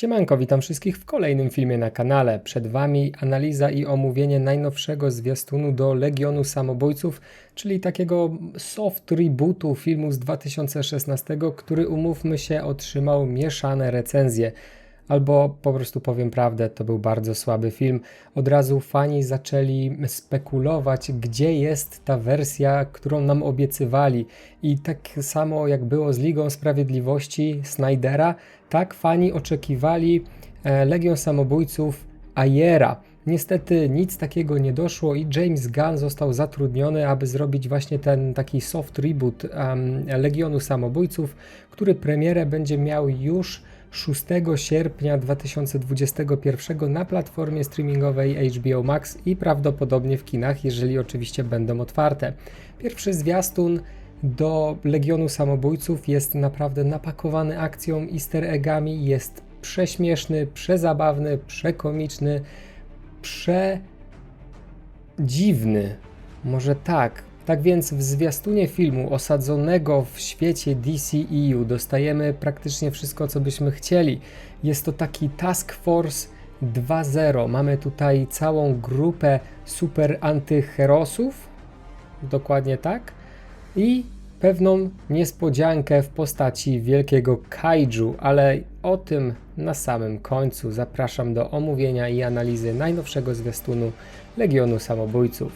Siemanko, witam wszystkich w kolejnym filmie na kanale. Przed Wami analiza i omówienie najnowszego zwiastunu do Legionu Samobójców, czyli takiego soft rebootu filmu z 2016, który umówmy się otrzymał mieszane recenzje. Albo po prostu powiem prawdę, to był bardzo słaby film. Od razu fani zaczęli spekulować, gdzie jest ta wersja, którą nam obiecywali. I tak samo jak było z Ligą Sprawiedliwości Snydera, tak fani oczekiwali e, Legion Samobójców Ayera. Niestety nic takiego nie doszło i James Gunn został zatrudniony, aby zrobić właśnie ten taki soft reboot um, Legionu Samobójców, który premierę będzie miał już 6 sierpnia 2021 na platformie streamingowej HBO Max i prawdopodobnie w kinach, jeżeli oczywiście będą otwarte. Pierwszy zwiastun do Legionu Samobójców jest naprawdę napakowany akcją, easter eggami, jest prześmieszny, przezabawny, przekomiczny, przedziwny. Może tak, tak więc w zwiastunie filmu osadzonego w świecie DCEU dostajemy praktycznie wszystko, co byśmy chcieli. Jest to taki Task Force 2.0. Mamy tutaj całą grupę super antyherosów, dokładnie tak, i pewną niespodziankę w postaci wielkiego kaiju, ale o tym na samym końcu. Zapraszam do omówienia i analizy najnowszego zwiastunu Legionu Samobójców.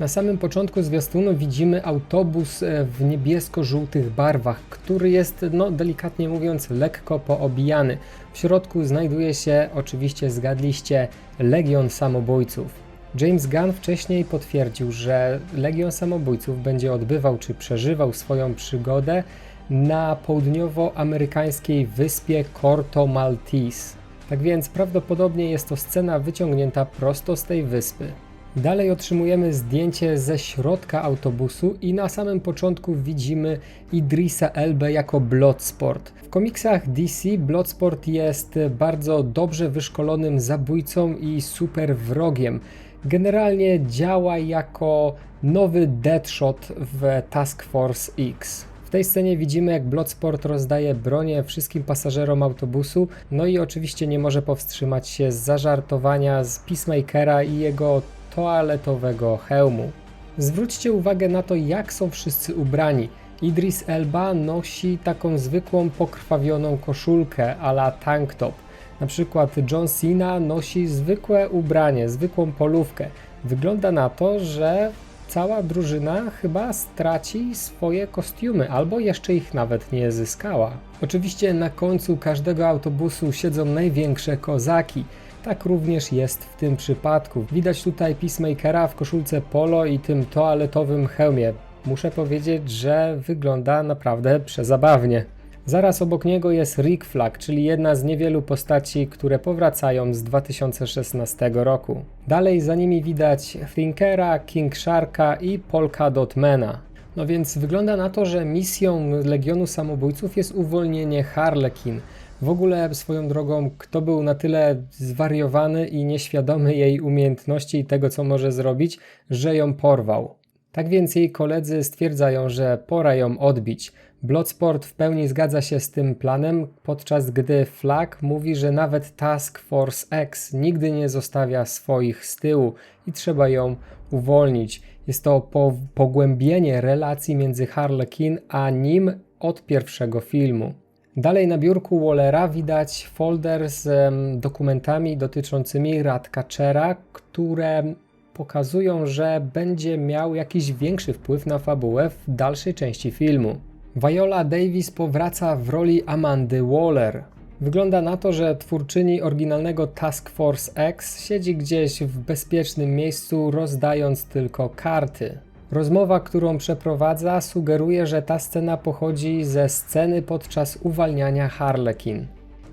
Na samym początku zwiastunu widzimy autobus e, w niebiesko-żółtych barwach, który jest, no delikatnie mówiąc, lekko poobijany. W środku znajduje się, oczywiście zgadliście, Legion Samobójców. James Gunn wcześniej potwierdził, że Legion Samobójców będzie odbywał czy przeżywał swoją przygodę na południowoamerykańskiej wyspie Corto Maltese. Tak więc prawdopodobnie jest to scena wyciągnięta prosto z tej wyspy. Dalej otrzymujemy zdjęcie ze środka autobusu i na samym początku widzimy Idrisa Elbę jako Bloodsport. W komiksach DC Bloodsport jest bardzo dobrze wyszkolonym zabójcą i super wrogiem. Generalnie działa jako nowy Deadshot w Task Force X. W tej scenie widzimy, jak Bloodsport rozdaje bronię wszystkim pasażerom autobusu, no i oczywiście nie może powstrzymać się z zażartowania z Peacemakera i jego toaletowego hełmu. Zwróćcie uwagę na to, jak są wszyscy ubrani. Idris Elba nosi taką zwykłą pokrwawioną koszulkę a la tank top. Na przykład John Cena nosi zwykłe ubranie, zwykłą polówkę. Wygląda na to, że cała drużyna chyba straci swoje kostiumy, albo jeszcze ich nawet nie zyskała. Oczywiście na końcu każdego autobusu siedzą największe kozaki. Tak również jest w tym przypadku. Widać tutaj Peacemakera w koszulce polo i tym toaletowym hełmie. Muszę powiedzieć, że wygląda naprawdę przezabawnie. Zaraz obok niego jest Rick Flag, czyli jedna z niewielu postaci, które powracają z 2016 roku. Dalej za nimi widać Thinkera, King Sharka i Polka Dotmana. No więc wygląda na to, że misją Legionu Samobójców jest uwolnienie Harlekin. W ogóle swoją drogą, kto był na tyle zwariowany i nieświadomy jej umiejętności i tego, co może zrobić, że ją porwał. Tak więc jej koledzy stwierdzają, że pora ją odbić. Bloodsport w pełni zgadza się z tym planem, podczas gdy Flag mówi, że nawet Task Force X nigdy nie zostawia swoich z tyłu i trzeba ją uwolnić. Jest to po pogłębienie relacji między Harlequin a nim od pierwszego filmu. Dalej na biurku Wallera widać folder z dokumentami dotyczącymi Ratcatchera, które pokazują, że będzie miał jakiś większy wpływ na fabułę w dalszej części filmu. Viola Davis powraca w roli Amandy Waller. Wygląda na to, że twórczyni oryginalnego Task Force X siedzi gdzieś w bezpiecznym miejscu, rozdając tylko karty. Rozmowa, którą przeprowadza, sugeruje, że ta scena pochodzi ze sceny podczas uwalniania Harlekin.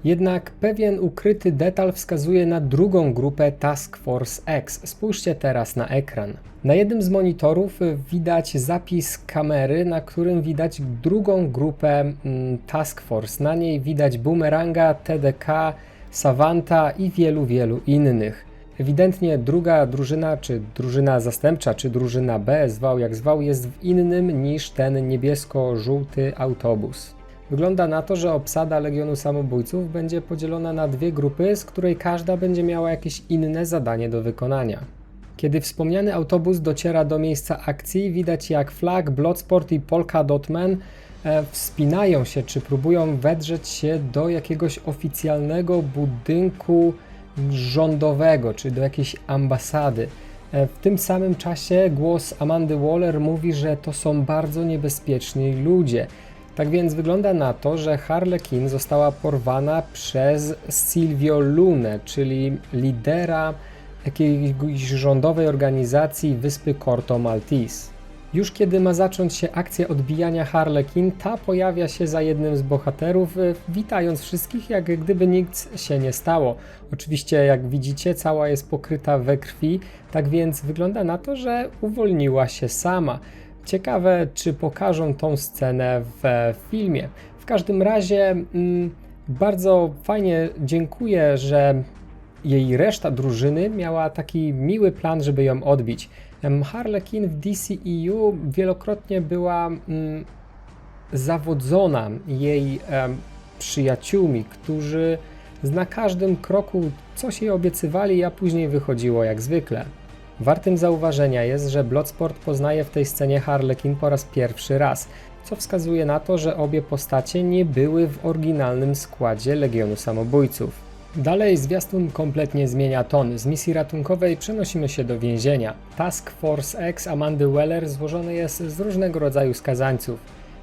Jednak pewien ukryty detal wskazuje na drugą grupę Task Force X. Spójrzcie teraz na ekran. Na jednym z monitorów widać zapis kamery, na którym widać drugą grupę mm, Task Force. Na niej widać Boomeranga, TDK, Savanta i wielu, wielu innych. Ewidentnie druga drużyna, czy drużyna zastępcza, czy drużyna B, zwał jak zwał, jest w innym niż ten niebiesko-żółty autobus. Wygląda na to, że obsada Legionu Samobójców będzie podzielona na dwie grupy, z której każda będzie miała jakieś inne zadanie do wykonania. Kiedy wspomniany autobus dociera do miejsca akcji, widać jak Flag, Bloodsport i Polka Dotman e, wspinają się czy próbują wedrzeć się do jakiegoś oficjalnego budynku rządowego, czy do jakiejś ambasady. E, W tym samym czasie głos Amandy Waller mówi, że to są bardzo niebezpieczni ludzie. Tak więc wygląda na to, że Harlequin została porwana przez Silvio Lune, czyli lidera jakiejś rządowej organizacji wyspy Corto Maltese. Już kiedy ma zacząć się akcja odbijania Harlequin, ta pojawia się za jednym z bohaterów, e, witając wszystkich, jak gdyby nic się nie stało. Oczywiście, jak widzicie, cała jest pokryta we krwi, tak więc wygląda na to, że uwolniła się sama. Ciekawe, czy pokażą tą scenę w filmie. W każdym razie, mm, bardzo fajnie dziękuję, że jej reszta drużyny miała taki miły plan, żeby ją odbić. Em, Harlequin w DCEU wielokrotnie była mm, zawodzona jej przyjaciółmi, którzy na każdym kroku coś jej obiecywali, a później wychodziło jak zwykle. Wartym zauważenia jest, że Bloodsport poznaje w tej scenie Harlequin po raz pierwszy raz, co wskazuje na to, że obie postacie nie były w oryginalnym składzie Legionu Samobójców. Dalej zwiastun kompletnie zmienia ton. Z misji ratunkowej przenosimy się do więzienia. Task Force X Amandy Weller złożony jest z różnego rodzaju skazańców.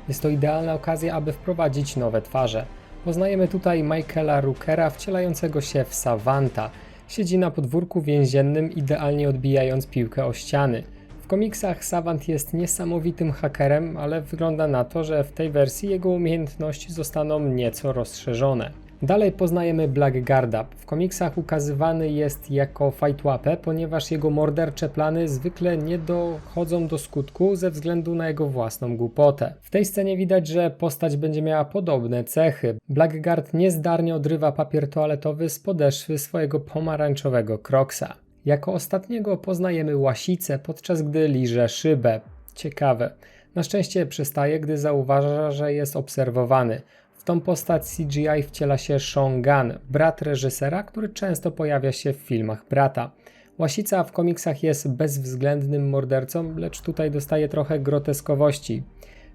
Jest to idealna okazja, aby wprowadzić nowe twarze. Poznajemy tutaj Michaela Rookera wcielającego się w Savanta. Siedzi na podwórku więziennym, idealnie odbijając piłkę o ściany. W komiksach Savant jest niesamowitym hakerem, ale wygląda na to, że w tej wersji jego umiejętności zostaną nieco rozszerzone. Dalej poznajemy Blackguarda. W komiksach ukazywany jest jako fightłapę, ponieważ jego mordercze plany zwykle nie dochodzą do skutku ze względu na jego własną głupotę. W tej scenie widać, że postać będzie miała podobne cechy. Blackguard niezdarnie odrywa papier toaletowy z podeszwy swojego pomarańczowego kroksa. Jako ostatniego poznajemy łasicę, podczas gdy liże szybę. Ciekawe. Na szczęście przestaje, gdy zauważa, że jest obserwowany. W tą postać CGI wciela się Sean Gunn, brat reżysera, który często pojawia się w filmach brata. Łasica w komiksach jest bezwzględnym mordercą, lecz tutaj dostaje trochę groteskowości.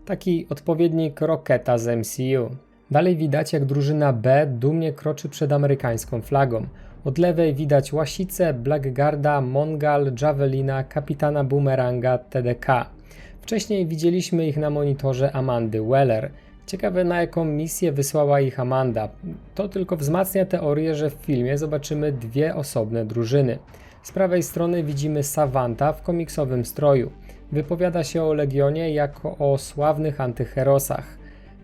Taki odpowiednik Rocketa z MCU. Dalej widać, jak drużyna B dumnie kroczy przed amerykańską flagą. Od lewej widać Łasicę, Blackguarda, Mongal, Javelina, kapitana Boomeranga, TDK. Wcześniej widzieliśmy ich na monitorze Amandy Weller. Ciekawe na jaką misję wysłała ich Amanda. To tylko wzmacnia teorię, że w filmie zobaczymy dwie osobne drużyny. Z prawej strony widzimy Savanta w komiksowym stroju. Wypowiada się o Legionie jako o sławnych antyherosach.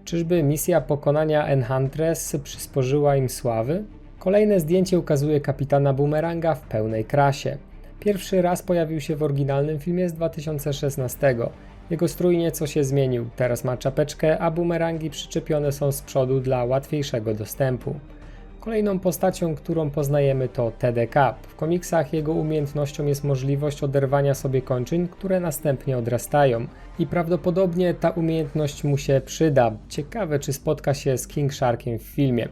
Czyżby misja pokonania Enhantress przysporzyła im sławy? Kolejne zdjęcie ukazuje kapitana Boomeranga w pełnej krasie. Pierwszy raz pojawił się w oryginalnym filmie z 2016. Jego strój nieco się zmienił, teraz ma czapeczkę, a bumerangi przyczepione są z przodu dla łatwiejszego dostępu. Kolejną postacią, którą poznajemy to TDK. W komiksach jego umiejętnością jest możliwość oderwania sobie kończyn, które następnie odrastają. I prawdopodobnie ta umiejętność mu się przyda. Ciekawe, czy spotka się z King Sharkiem w filmie.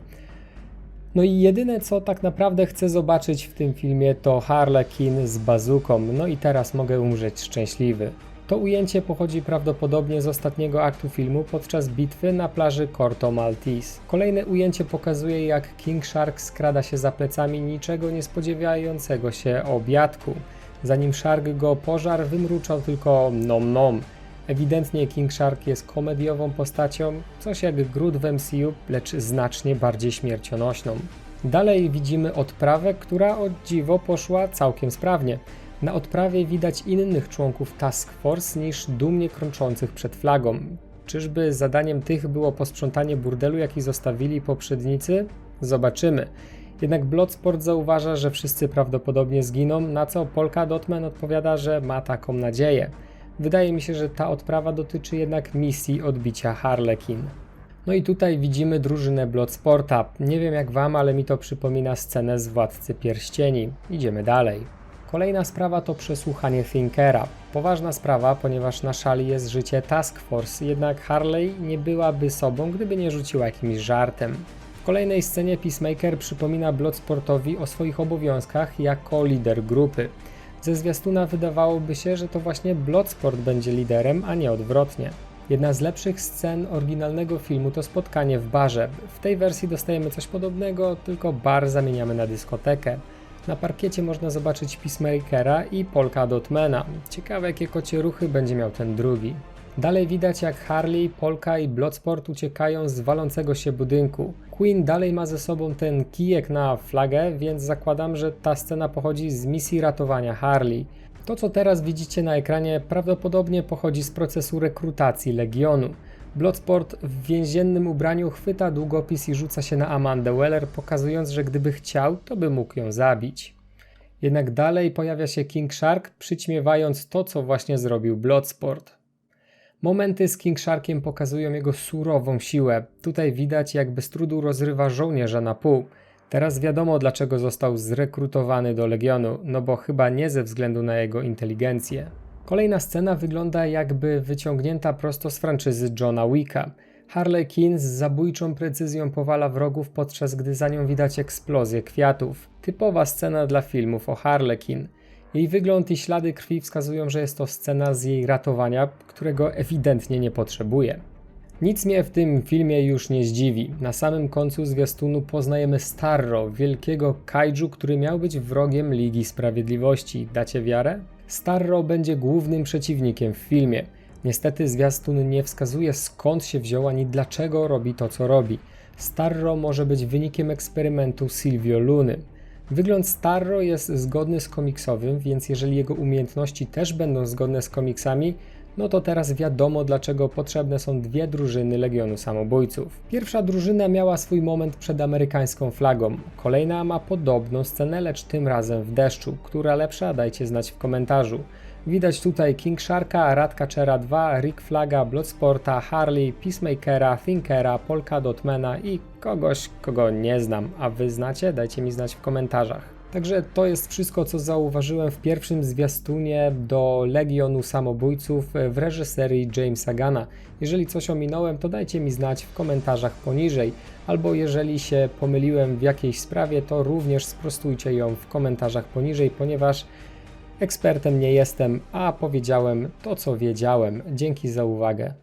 No i jedyne co tak naprawdę chcę zobaczyć w tym filmie to Harlequin z bazuką. No i teraz mogę umrzeć szczęśliwy. To ujęcie pochodzi prawdopodobnie z ostatniego aktu filmu podczas bitwy na plaży Corto Maltese. Kolejne ujęcie pokazuje jak King Shark skrada się za plecami niczego nie spodziewającego się obiadku. Zanim Shark go pożar, wymruczał tylko nom nom. Ewidentnie King Shark jest komediową postacią, coś jak Groot w MCU, lecz znacznie bardziej śmiercionośną. Dalej widzimy odprawę, która o dziwo poszła całkiem sprawnie. Na odprawie widać innych członków Task Force niż dumnie krączących przed flagą. Czyżby zadaniem tych było posprzątanie burdelu, jaki zostawili poprzednicy? Zobaczymy. Jednak Bloodsport zauważa, że wszyscy prawdopodobnie zginą, na co Polka Dotman odpowiada, że ma taką nadzieję. Wydaje mi się, że ta odprawa dotyczy jednak misji odbicia Harlequin. No i tutaj widzimy drużynę Bloodsporta. Nie wiem jak wam, ale mi to przypomina scenę z Władcy Pierścieni. Idziemy dalej. Kolejna sprawa to przesłuchanie Thinkera. Poważna sprawa, ponieważ na szali jest życie Task Force, jednak Harley nie byłaby sobą, gdyby nie rzuciła jakimś żartem. W kolejnej scenie Peacemaker przypomina Bloodsportowi o swoich obowiązkach jako lider grupy. Ze zwiastuna wydawałoby się, że to właśnie Bloodsport będzie liderem, a nie odwrotnie. Jedna z lepszych scen oryginalnego filmu to spotkanie w barze. W tej wersji dostajemy coś podobnego, tylko bar zamieniamy na dyskotekę. Na parkiecie można zobaczyć Peacemakera i Polka Dotmana. Ciekawe jakie kocie ruchy będzie miał ten drugi. Dalej widać jak Harley, Polka i Bloodsport uciekają z walącego się budynku. Queen dalej ma ze sobą ten kijek na flagę, więc zakładam, że ta scena pochodzi z misji ratowania Harley. To co teraz widzicie na ekranie prawdopodobnie pochodzi z procesu rekrutacji Legionu. Bloodsport w więziennym ubraniu chwyta długopis i rzuca się na Amandę Weller, pokazując, że gdyby chciał, to by mógł ją zabić. Jednak dalej pojawia się King Shark, przyćmiewając to, co właśnie zrobił Bloodsport. Momenty z King Sharkiem pokazują jego surową siłę. Tutaj widać, jak bez trudu rozrywa żołnierza na pół. Teraz wiadomo, dlaczego został zrekrutowany do Legionu, no bo chyba nie ze względu na jego inteligencję. Kolejna scena wygląda jakby wyciągnięta prosto z franczyzy Johna Wicka. Harley Quinn z zabójczą precyzją powala wrogów, podczas gdy za nią widać eksplozję kwiatów. Typowa scena dla filmów o Harlequin. Jej wygląd i ślady krwi wskazują, że jest to scena z jej ratowania, którego ewidentnie nie potrzebuje. Nic mnie w tym filmie już nie zdziwi. Na samym końcu zwiastunu poznajemy Starro, wielkiego kaiju, który miał być wrogiem Ligi Sprawiedliwości. Dacie wiarę? Starro będzie głównym przeciwnikiem w filmie. Niestety zwiastun nie wskazuje skąd się wziął ani dlaczego robi to co robi. Starro może być wynikiem eksperymentu Silvio Luny. Wygląd Starro jest zgodny z komiksowym, więc jeżeli jego umiejętności też będą zgodne z komiksami, no to teraz wiadomo dlaczego potrzebne są dwie drużyny Legionu Samobójców. Pierwsza drużyna miała swój moment przed amerykańską flagą, kolejna ma podobną scenę, lecz tym razem w deszczu. Która lepsza? Dajcie znać w komentarzu. Widać tutaj King Sharka, Radkaczera 2, Rick Flaga, Bloodsporta, Harley, Peacemakera, Thinkera, Polka Dotmana i kogoś, kogo nie znam. A wy znacie? Dajcie mi znać w komentarzach. Także to jest wszystko, co zauważyłem w pierwszym zwiastunie do Legionu Samobójców w reżyserii Jamesa Gana. Jeżeli coś ominąłem, to dajcie mi znać w komentarzach poniżej, albo jeżeli się pomyliłem w jakiejś sprawie, to również sprostujcie ją w komentarzach poniżej, ponieważ ekspertem nie jestem, a powiedziałem to, co wiedziałem. Dzięki za uwagę.